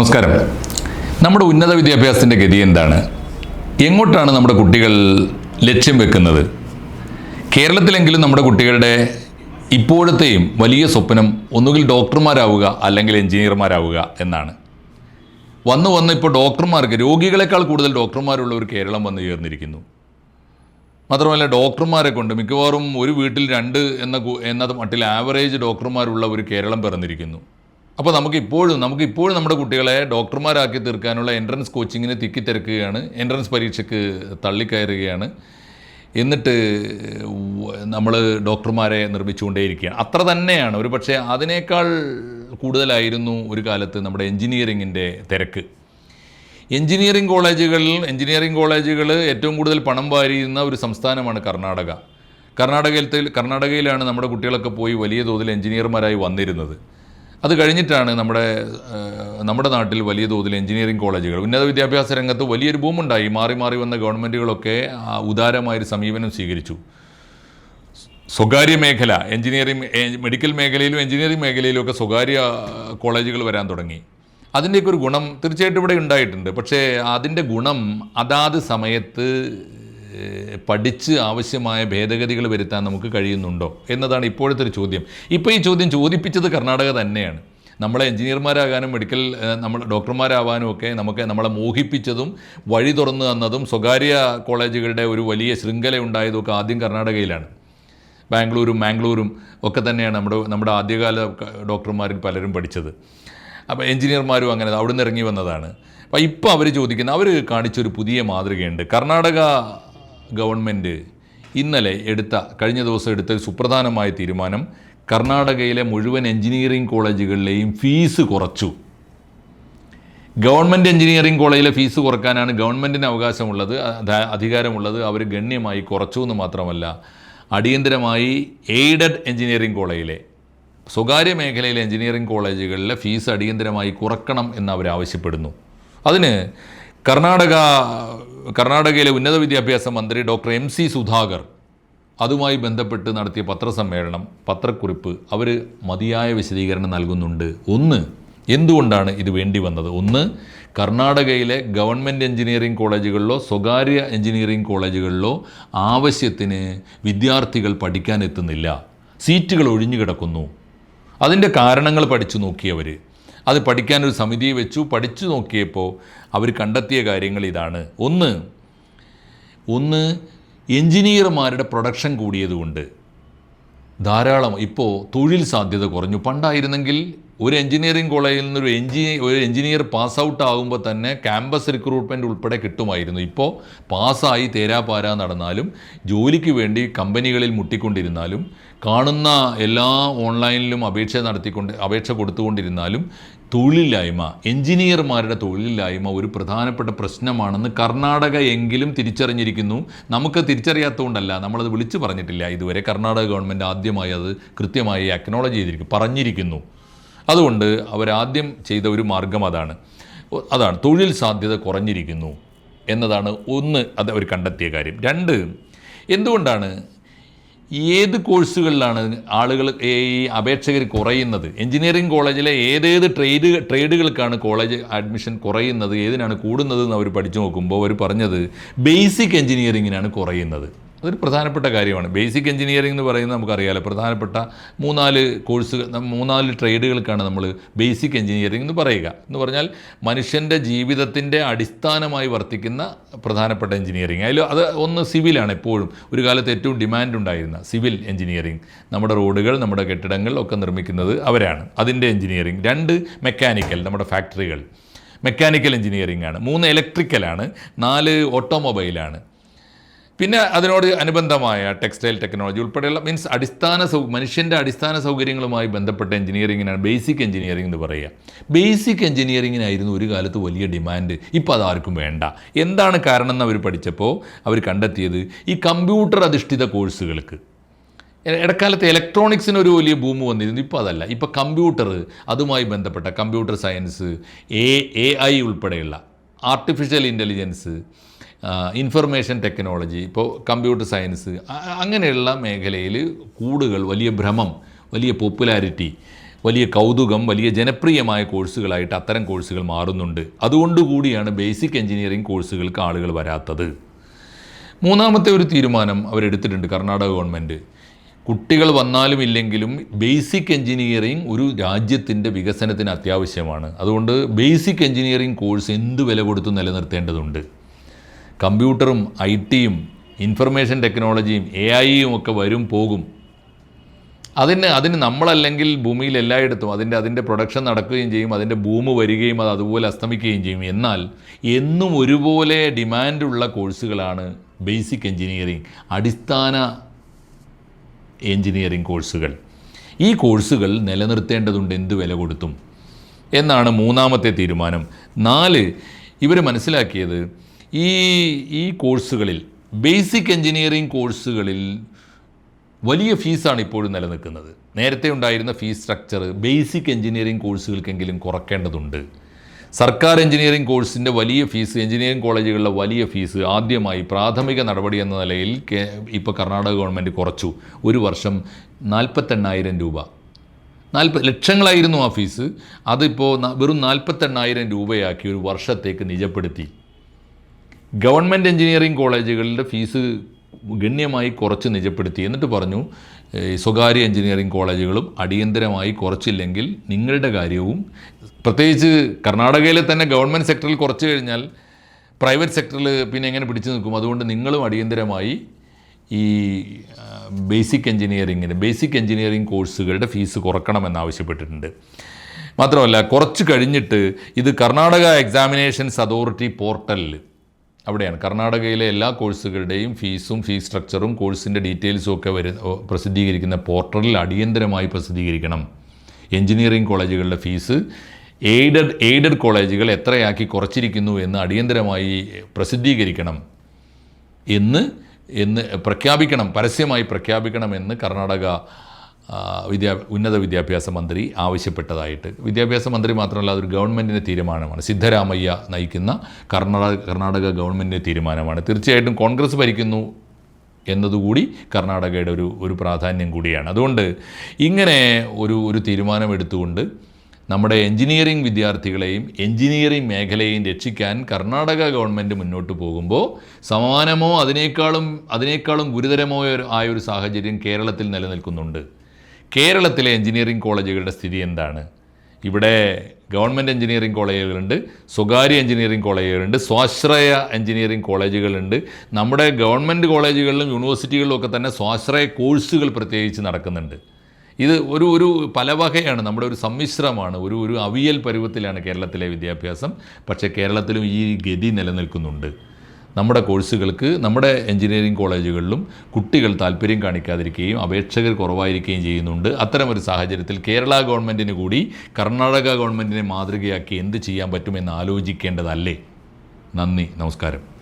നമസ്കാരം. നമ്മുടെ ഉന്നത വിദ്യാഭ്യാസത്തിന്റെ ഗതി എന്താണ്? എങ്ങോട്ടാണ് നമ്മുടെ കുട്ടികൾ ലക്ഷ്യം വെക്കുന്നത്? കേരളത്തിലെങ്കിലും നമ്മുടെ കുട്ടികളുടെ ഇപ്പോഴത്തെയും വലിയ സ്വപ്നം ഒന്നുകിൽ ഡോക്ടർമാരാവുക അല്ലെങ്കിൽ എഞ്ചിനീയർമാരാവുക എന്നാണ്. വന്ന് വന്ന് ഇപ്പോൾ ഡോക്ടർമാർക്ക് രോഗികളെക്കാൾ കൂടുതൽ ഡോക്ടർമാരുള്ള ഒരു കേരളം വന്നു ചേർന്നിരിക്കുന്നു. മാത്രമല്ല ഡോക്ടർമാരെ കൊണ്ട് മിക്കവാറും ഒരു വീട്ടിൽ രണ്ട് എന്ന എന്ന മട്ടിൽ ആവറേജ് ഡോക്ടർമാരുള്ള ഒരു കേരളം പിറന്നിരിക്കുന്നു. അപ്പോൾ നമുക്ക് ഇപ്പോഴും നമുക്ക് ഇപ്പോഴും നമ്മുടെ കുട്ടികളെ ഡോക്ടർമാരാക്കി തീർക്കാനുള്ള എൻട്രൻസ് കോച്ചിങ്ങിന് തിക്കിത്തിരക്കുകയാണ് എൻട്രൻസ് പരീക്ഷയ്ക്ക് തള്ളിക്കയറുകയാണ്. എന്നിട്ട് നമ്മൾ ഡോക്ടർമാരെ നിർമ്മിച്ചുകൊണ്ടേയിരിക്കുകയാണ്. അത്ര തന്നെയാണ്. ഒരു പക്ഷേ അതിനേക്കാൾ കൂടുതലായിരുന്നു ഒരു കാലത്ത് നമ്മുടെ എൻജിനീയറിങ്ങിന്റെ തിരക്ക്. എഞ്ചിനീയറിംഗ് കോളേജുകളിൽ എഞ്ചിനീയറിംഗ് കോളേജുകൾ ഏറ്റവും കൂടുതൽ പണം വാരിയുന്ന ഒരു സംസ്ഥാനമാണ് കർണാടക. കർണാടകത്തിൽ കർണാടകയിലാണ് നമ്മുടെ കുട്ടികളൊക്കെ പോയി വലിയ തോതിൽ എഞ്ചിനീയർമാരായി വന്നിരുന്നത്. അത് കഴിഞ്ഞിട്ടാണ് നമ്മുടെ നമ്മുടെ നാട്ടിൽ വലിയ തോതിൽ എഞ്ചിനീയറിംഗ് കോളേജുകൾ. ഉന്നത വിദ്യാഭ്യാസ രംഗത്ത് വലിയൊരു ബൂമുണ്ടായി. മാറി മാറി വന്ന ഗവൺമെന്റുകളൊക്കെ ഉദാരമായൊരു സമീപനം സ്വീകരിച്ചു. സ്വകാര്യ മേഖല എഞ്ചിനീയറിംഗ് മെഡിക്കൽ മേഖലയിലും എഞ്ചിനീയറിംഗ് മേഖലയിലും ഒക്കെ സ്വകാര്യ കോളേജുകൾ വരാൻ തുടങ്ങി. അതിന്റെയൊക്കെ ഒരു ഗുണം തീർച്ചയായിട്ടും ഇവിടെ ഉണ്ടായിട്ടുണ്ട്. പക്ഷേ അതിന്റെ ഗുണം അതാത് സമയത്ത് പഠിച്ച് ആവശ്യമായ ഭേദഗതികൾ വരുത്താൻ നമുക്ക് കഴിയുന്നുണ്ടോ എന്നതാണ് ഇപ്പോഴത്തെ ഒരു ചോദ്യം. ഇപ്പോൾ ഈ ചോദ്യം ചോദിപ്പിച്ചത് കർണാടക തന്നെയാണ്. നമ്മളെ എഞ്ചിനീയർമാരാകാനും മെഡിക്കൽ നമ്മൾ ഡോക്ടർമാരാവാനും ഒക്കെ നമുക്ക് നമ്മളെ മോഹിപ്പിച്ചതും വഴി തുറന്നു തന്നതും സ്വകാര്യ കോളേജുകളുടെ ഒരു വലിയ ശൃംഖല ഉണ്ടായതും ഒക്കെ ആദ്യം കർണാടകയിലാണ്. ബാംഗ്ലൂരും മാംഗ്ലൂരും ഒക്കെ തന്നെയാണ് നമ്മുടെ നമ്മുടെ ആദ്യകാല ഡോക്ടർമാരിൽ പലരും പഠിച്ചത്. അപ്പോൾ എഞ്ചിനീയർമാരും അങ്ങനെ അവിടെ നിന്ന് ഇറങ്ങി വന്നതാണ്. അപ്പോൾ ഇപ്പോൾ അവർ ചോദിക്കുന്ന അവർ കാണിച്ചൊരു പുതിയ മാതൃകയുണ്ട്. കർണാടക ഗവൺമെന്റ് ഇന്നലെ എടുത്ത കഴിഞ്ഞ ദിവസം എടുത്ത സുപ്രധാനമായ തീരുമാനം കർണാടകയിലെ മുഴുവൻ എഞ്ചിനീയറിംഗ് കോളേജുകളിലെയും ഫീസ് കുറച്ചു. ഗവൺമെന്റ് എഞ്ചിനീയറിംഗ് കോളേജിലെ ഫീസ് കുറക്കാനാണ് ഗവൺമെന്റിന് അവകാശമുള്ളത് അധ- അധികാരമുള്ളത് അവർ ഗണ്യമായി കുറച്ചു എന്ന് മാത്രമല്ല അടിയന്തരമായി എയ്ഡഡ് എഞ്ചിനീയറിംഗ് കോളേജിലെ സ്വകാര്യ മേഖലയിലെ എഞ്ചിനീയറിംഗ് കോളേജുകളിലെ ഫീസ് അടിയന്തരമായി കുറക്കണം എന്ന് അവർ ആവശ്യപ്പെടുന്നു. അതിന് കർണാടക കർണാടകയിലെ ഉന്നത വിദ്യാഭ്യാസ മന്ത്രി ഡോക്ടർ എം സി സുധാകർ അതുമായി ബന്ധപ്പെട്ട് നടത്തിയ പത്രസമ്മേളനം പത്രക്കുറിപ്പ് അവർ മതിയായ വിശദീകരണം നൽകുന്നുണ്ട്. ഒന്ന് എന്തുകൊണ്ടാണ് ഇത് വേണ്ടി വന്നത്? ഒന്ന് കർണാടകയിലെ ഗവൺമെന്റ് എഞ്ചിനീയറിംഗ് കോളേജുകളിലോ സ്വകാര്യ എഞ്ചിനീയറിംഗ് കോളേജുകളിലോ ആവശ്യത്തിന് വിദ്യാർത്ഥികൾ പഠിക്കാൻ എത്തുന്നില്ല. സീറ്റുകൾ ഒഴിഞ്ഞു കിടക്കുന്നു. അതിന്റെ കാരണങ്ങൾ പഠിച്ചു നോക്കിയവർ അത് പഠിക്കാനൊരു സമിതി വെച്ചു. പഠിച്ചു നോക്കിയപ്പോൾ അവർ കണ്ടെത്തിയ കാര്യങ്ങൾ ഇതാണ്. ഒന്ന് ഒന്ന് എഞ്ചിനീയർമാരുടെ പ്രൊഡക്ഷൻ കൂടിയതുകൊണ്ട് ധാരാളം ഇപ്പോൾ തൊഴിൽ സാധ്യത കുറഞ്ഞു. പണ്ടായിരുന്നെങ്കിൽ ഒരു എഞ്ചിനീയറിംഗ് കോളേജിൽ നിന്ന് ഒരു എഞ്ചി ഒരു എഞ്ചിനീയർ പാസ് ഔട്ട് ആകുമ്പോൾ തന്നെ ക്യാമ്പസ് റിക്രൂട്ട്മെന്റ് ഉൾപ്പെടെ കിട്ടുമായിരുന്നു. ഇപ്പോൾ പാസ്സായി തേരാപാര നടന്നാലും ജോലിക്ക് വേണ്ടി കമ്പനികളിൽ മുട്ടിക്കൊണ്ടിരുന്നാലും കാണുന്ന എല്ലാ ഓൺലൈനിലും അപേക്ഷ നടത്തിക്കൊണ്ട് അപേക്ഷ കൊടുത്തുകൊണ്ടിരുന്നാലും തൊഴിലില്ലായ്മ എഞ്ചിനീയർമാരുടെ തൊഴിലില്ലായ്മ ഒരു പ്രധാനപ്പെട്ട പ്രശ്നമാണെന്ന് കർണാടക എങ്കിലും തിരിച്ചറിഞ്ഞിരിക്കുന്നു. നമുക്ക് തിരിച്ചറിയാത്തതുകൊണ്ടല്ല നമ്മളത് വിളിച്ചു പറഞ്ഞിട്ടില്ല. ഇതുവരെ കർണാടക ഗവൺമെന്റ് ആദ്യമായി അത് കൃത്യമായി അക്നോളജ് ചെയ്തിരിക്കും പറഞ്ഞിരിക്കുന്നു. അതുകൊണ്ട് അവരാദ്യം ചെയ്ത ഒരു മാർഗം അതാണ്. അതാണ് തൊഴിൽ സാധ്യത കുറഞ്ഞിരിക്കുന്നു എന്നതാണ് ഒന്ന് അത് അവർ കണ്ടെത്തിയ കാര്യം. രണ്ട് എന്തുകൊണ്ടാണ് ഏത് കോഴ്സുകളിലാണ് ആളുകൾ ഈ അപേക്ഷകർ കുറയുന്നത്? എഞ്ചിനീയറിംഗ് കോളേജിലെ ഏതേത് ട്രേഡ് ട്രേഡുകൾക്കാണ് കോളേജ് അഡ്മിഷൻ കുറയുന്നത്? ഏതിനാണ് കൂടുന്നത് എന്ന് അവർ പഠിച്ചു നോക്കുമ്പോൾ അവർ പറഞ്ഞത് ബേസിക് എഞ്ചിനീയറിങ്ങിനാണ് കുറയുന്നത്. അതൊരു പ്രധാനപ്പെട്ട കാര്യമാണ്. ബേസിക് എഞ്ചിനീയറിംഗ് എന്ന് പറയുന്നത് നമുക്കറിയാലോ. പ്രധാനപ്പെട്ട മൂന്നാൽ കോഴ്സ് മൂന്നാൽ ട്രേഡുകൾക്കാണ് നമ്മൾ ബേസിക് എഞ്ചിനീയറിംഗ് എന്ന് പറയുക. എന്ന് പറഞ്ഞാൽ മനുഷ്യന്റെ ജീവിതത്തിന്റെ അടിസ്ഥാനമായി വർത്തിക്കുന്ന പ്രധാനപ്പെട്ട എഞ്ചിനീയറിംഗ് അതിൽ അത് ഒന്ന് സിവിലാണ് എപ്പോഴും. ഒരു കാലത്ത് ഏറ്റവും ഡിമാൻഡ് ഉണ്ടായിരുന്ന സിവിൽ എഞ്ചിനീയറിംഗ് നമ്മുടെ റോഡുകൾ നമ്മുടെ കെട്ടിടങ്ങൾ ഒക്കെ നിർമ്മിക്കുന്നത് അവരാണ്. അതിന്റെ എഞ്ചിനീയറിംഗ് രണ്ട് മെക്കാനിക്കൽ നമ്മുടെ ഫാക്ടറികൾ. മെക്കാനിക്കൽ എഞ്ചിനീയറിംഗ് ആണ്. മൂന്ന് ഇലക്ട്രിക്കലാണ്. നാല് ഓട്ടോമൊബൈലാണ്. പിന്നെ അതിനോട് അനുബന്ധമായ ടെക്സ്റ്റൈൽ ടെക്നോളജി ഉൾപ്പെടെയുള്ള മീൻസ് അടിസ്ഥാന സൗ മനുഷ്യന്റെ അടിസ്ഥാന സൗകര്യങ്ങളുമായി ബന്ധപ്പെട്ട എഞ്ചിനീയറിങ്ങിനാണ് ബേസിക് എഞ്ചിനീയറിംഗ് എന്ന് പറയുക. ബേസിക് എഞ്ചിനീയറിങ്ങിനായിരുന്നു ഒരു കാലത്ത് വലിയ ഡിമാൻഡ് ഇപ്പോൾ അതാർക്കും വേണ്ട. എന്താണ് കാരണം എന്ന് അവർ പഠിച്ചപ്പോൾ അവർ കണ്ടെത്തിയത് ഈ കമ്പ്യൂട്ടർ അധിഷ്ഠിത കോഴ്സുകൾക്ക് ഇടക്കാലത്ത് ഇലക്ട്രോണിക്സിന് ഒരു വലിയ ഭൂമി വന്നിരുന്നു. ഇപ്പോൾ അതല്ല. ഇപ്പോൾ കമ്പ്യൂട്ടർ അതുമായി ബന്ധപ്പെട്ട computer science A A I ഉൾപ്പെടെയുള്ള ആർട്ടിഫിഷ്യൽ ഇന്റലിജൻസ് ഇൻഫർമേഷൻ ടെക്നോളജി ഇപ്പോൾ കമ്പ്യൂട്ടർ സയൻസ് അങ്ങനെയുള്ള മേഖലയിൽ കൂടുകൾ വലിയ ഭ്രമം വലിയ പോപ്പുലാരിറ്റി വലിയ കൗതുകം വലിയ ജനപ്രിയമായ കോഴ്സുകളായിട്ട് അത്തരം കോഴ്സുകൾ മാറുന്നുണ്ട്. അതുകൊണ്ടുകൂടിയാണ് ബേസിക് എഞ്ചിനീയറിംഗ് കോഴ്സുകൾക്ക് ആളുകൾ വരാത്തത്. മൂന്നാമത്തെ ഒരു തീരുമാനം അവരെടുത്തിട്ടുണ്ട് കർണാടക ഗവൺമെന്റ് കുട്ടികൾ വന്നാലും ഇല്ലെങ്കിലും ബേസിക് എഞ്ചിനീയറിംഗ് ഒരു രാജ്യത്തിന്റെ വികസനത്തിന് അത്യാവശ്യമാണ്. അതുകൊണ്ട് ബേസിക് എഞ്ചിനീയറിംഗ് കോഴ്സ് എന്ത് വില കൊടുത്ത് നിലനിർത്തേണ്ടതുണ്ട്. കമ്പ്യൂട്ടറും ഐ ടിയും ഇൻഫർമേഷൻ ടെക്നോളജിയും എ ഐയും ഒക്കെ വരും പോകും. അതിന് അതിന് നമ്മളല്ലെങ്കിൽ ഭൂമിയിൽ എല്ലായിടത്തും അതിന്റെ അതിന്റെ പ്രൊഡക്ഷൻ നടക്കുകയും ചെയ്യും അതിന്റെ ഭൂമി വരികയും അത് അതുപോലെ അസ്തമിക്കുകയും ചെയ്യും. എന്നാൽ എന്നും ഒരുപോലെ ഡിമാൻഡുള്ള കോഴ്സുകളാണ് ബേസിക് എഞ്ചിനീയറിംഗ് അടിസ്ഥാന എഞ്ചിനീയറിംഗ് കോഴ്സുകൾ. ഈ കോഴ്സുകൾ നിലനിർത്തേണ്ടതുണ്ട് എന്ത് വില കൊടുത്തും. എന്നാണ് മൂന്നാമത്തെ തീരുമാനം. നാല് ഇവർ മനസ്സിലാക്കിയത് ഈ ഈ കോഴ്സുകളിൽ ബേസിക് എഞ്ചിനീയറിംഗ് കോഴ്സുകളിൽ വലിയ ഫീസാണ് ഇപ്പോഴും നിലനിൽക്കുന്നത്. നേരത്തെ ഉണ്ടായിരുന്ന ഫീസ് സ്ട്രക്ചർ ബേസിക് എഞ്ചിനീയറിംഗ് കോഴ്സുകൾക്കെങ്കിലും കുറയ്ക്കേണ്ടതുണ്ട് സർക്കാർ എഞ്ചിനീയറിംഗ് കോഴ്സിന്റെ വലിയ ഫീസ് എഞ്ചിനീയറിംഗ് കോളേജുകളിലെ വലിയ ഫീസ് ആദ്യമായി പ്രാഥമിക നടപടി എന്ന നിലയിൽ ഇപ്പോൾ കർണാടക ഗവൺമെന്റ് കുറച്ചു. ഒരു വർഷം നാൽപ്പത്തെണ്ണായിരം രൂപ. നാൽപ്പത് ലക്ഷങ്ങളായിരുന്നു ആ ഫീസ്. അതിപ്പോൾ വെറും നാൽപ്പത്തെണ്ണായിരം രൂപയാക്കി ഒരു വർഷത്തേക്ക് നിജപ്പെടുത്തി. ഗവൺമെന്റ് എഞ്ചിനീയറിംഗ് കോളേജുകളുടെ ഫീസ് ഗണ്യമായി കുറച്ച് നിജപ്പെടുത്തി. എന്നിട്ട് പറഞ്ഞു സ്വകാര്യ എഞ്ചിനീയറിംഗ് കോളേജുകളും അടിയന്തരമായി കുറച്ചില്ലെങ്കിൽ നിങ്ങളുടെ കാര്യവും പ്രത്യേകിച്ച് കർണാടകയിലെ തന്നെ ഗവൺമെന്റ് സെക്ടറിൽ കുറച്ച് കഴിഞ്ഞാൽ പ്രൈവറ്റ് സെക്ടറിൽ പിന്നെ എങ്ങനെ പിടിച്ചു നിൽക്കും? അതുകൊണ്ട് നിങ്ങളും അടിയന്തരമായി ഈ ബേസിക് എഞ്ചിനീയറിങ്ങിന് ബേസിക് എഞ്ചിനീയറിംഗ് കോഴ്സുകളുടെ ഫീസ് കുറക്കണമെന്നാവശ്യപ്പെട്ടിട്ടുണ്ട് മാത്രമല്ല കുറച്ച് കഴിഞ്ഞിട്ട് ഇത് കർണാടക എക്സാമിനേഷൻസ് അതോറിറ്റി പോർട്ടലിൽ അവിടെയാണ്. കർണാടകയിലെ എല്ലാ കോഴ്സുകളുടെയും ഫീസും ഫീസ് സ്ട്രക്ചറും കോഴ്സിന്റെ ഡീറ്റെയിൽസും ഒക്കെ വരുന്ന പ്രസിദ്ധീകരിക്കുന്ന പോർട്ടലിൽ അടിയന്തരമായി പ്രസിദ്ധീകരിക്കണം. എഞ്ചിനീയറിംഗ് കോളേജുകളുടെ ഫീസ് എയ്ഡഡ് എയ്ഡഡ് കോളേജുകൾ എത്രയാക്കി കുറച്ചിരിക്കുന്നു എന്ന് അടിയന്തരമായി പ്രസിദ്ധീകരിക്കണം എന്ന് എന്ന് പ്രഖ്യാപിക്കണം പരസ്യമായി പ്രഖ്യാപിക്കണമെന്ന് കർണാടക വിദ്യാ ഉന്നത വിദ്യാഭ്യാസ മന്ത്രി ആവശ്യപ്പെട്ടതായിട്ട്. വിദ്യാഭ്യാസ മന്ത്രി മാത്രമല്ല അതൊരു ഗവൺമെന്റിന്റെ തീരുമാനമാണ്. സിദ്ധരാമയ്യ നയിക്കുന്ന കർണാടക കർണാടക ഗവൺമെന്റിന്റെ തീരുമാനമാണ്. തീർച്ചയായിട്ടും കോൺഗ്രസ് ഭരിക്കുന്നു എന്നതുകൂടി കർണാടകയുടെ ഒരു ഒരു പ്രാധാന്യം കൂടിയാണ്. അതുകൊണ്ട് ഇങ്ങനെ ഒരു ഒരു തീരുമാനമെടുത്തുകൊണ്ട് നമ്മുടെ എഞ്ചിനീയറിംഗ് വിദ്യാർത്ഥികളെയും എഞ്ചിനീയറിംഗ് മേഖലയെയും രക്ഷിക്കാൻ കർണാടക ഗവൺമെന്റ് മുന്നോട്ട് പോകുമ്പോൾ സമാനമോ അതിനേക്കാളും അതിനേക്കാളും ഗുരുതരമോ ആയ ഒരു സാഹചര്യം കേരളത്തിൽ നിലനിൽക്കുന്നുണ്ട്. കേരളത്തിലെ എഞ്ചിനീയറിംഗ് കോളേജുകളുടെ സ്ഥിതി എന്താണ്? ഇവിടെ ഗവൺമെന്റ് എഞ്ചിനീയറിംഗ് കോളേജുകളുണ്ട് സ്വകാര്യ എഞ്ചിനീയറിംഗ് കോളേജുകളുണ്ട് സ്വാശ്രയ എഞ്ചിനീയറിംഗ് കോളേജുകളുണ്ട്. നമ്മുടെ ഗവൺമെന്റ് കോളേജുകളിലും യൂണിവേഴ്സിറ്റികളിലും ഒക്കെ തന്നെ സ്വാശ്രയ കോഴ്സുകൾ പ്രത്യേകിച്ച് നടക്കുന്നുണ്ട്. ഇത് ഒരു ഒരു പല വകയാണ്. നമ്മുടെ ഒരു സമ്മിശ്രമാണ് ഒരു ഒരു അവിയൽ പരുവത്തിലാണ് കേരളത്തിലെ വിദ്യാഭ്യാസം. പക്ഷേ കേരളത്തിലും ഈ ഗതി നിലനിൽക്കുന്നുണ്ട്. നമ്മുടെ കോഴ്സുകൾക്ക് നമ്മുടെ എഞ്ചിനീയറിംഗ് കോളേജുകളിലും കുട്ടികൾ താല്പര്യം കാണിക്കാതിരിക്കുകയും അപേക്ഷകർ കുറവായിരിക്കുകയും ചെയ്യുന്നുണ്ട്. അത്തരമൊരു സാഹചര്യത്തിൽ കേരള ഗവൺമെന്റിന് കൂടി കർണാടക ഗവൺമെന്റിനെ മാതൃകയാക്കി എന്ത് ചെയ്യാൻ പറ്റുമെന്ന് ആലോചിക്കേണ്ടതല്ലേ? നന്ദി നമസ്കാരം.